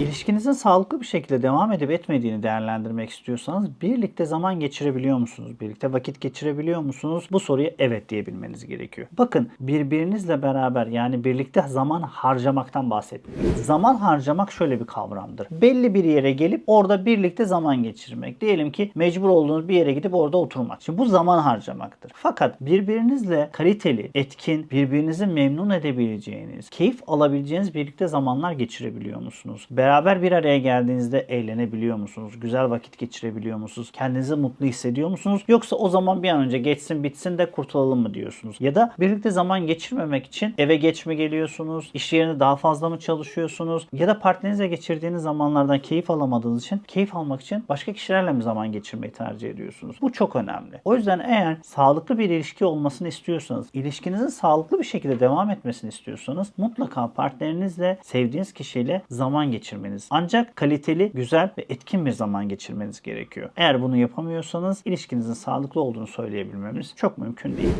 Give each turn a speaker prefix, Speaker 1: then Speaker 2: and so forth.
Speaker 1: İlişkinizin sağlıklı bir şekilde devam edip etmediğini değerlendirmek istiyorsanız birlikte zaman geçirebiliyor musunuz? Birlikte vakit geçirebiliyor musunuz? Bu soruya evet diyebilmeniz gerekiyor. Bakın birbirinizle beraber yani birlikte zaman harcamaktan bahsetmiyorum. Zaman harcamak şöyle bir kavramdır. Belli bir yere gelip orada birlikte zaman geçirmek. Diyelim ki mecbur olduğunuz bir yere gidip orada oturmak. Şimdi bu zaman harcamaktır. Fakat birbirinizle kaliteli, etkin, birbirinizi memnun edebileceğiniz, keyif alabileceğiniz birlikte zamanlar geçirebiliyor musunuz? Beraber bir araya geldiğinizde eğlenebiliyor musunuz? Güzel vakit geçirebiliyor musunuz? Kendinizi mutlu hissediyor musunuz? Yoksa o zaman bir an önce geçsin bitsin de kurtulalım mı diyorsunuz? Ya da birlikte zaman geçirmemek için eve geç mi geliyorsunuz? İş yerinde daha fazla mı çalışıyorsunuz? Ya da partnerinizle geçirdiğiniz zamanlardan keyif alamadığınız için keyif almak için başka kişilerle mi zaman geçirmeyi tercih ediyorsunuz? Bu çok önemli. O yüzden eğer sağlıklı bir ilişki olmasını istiyorsanız, ilişkinizin sağlıklı bir şekilde devam etmesini istiyorsanız mutlaka partnerinizle, sevdiğiniz kişiyle zaman geçirmeniz. Ancak kaliteli, güzel ve etkin bir zaman geçirmeniz gerekiyor. Eğer bunu yapamıyorsanız ilişkinizin sağlıklı olduğunu söyleyebilmemiz çok mümkün değil.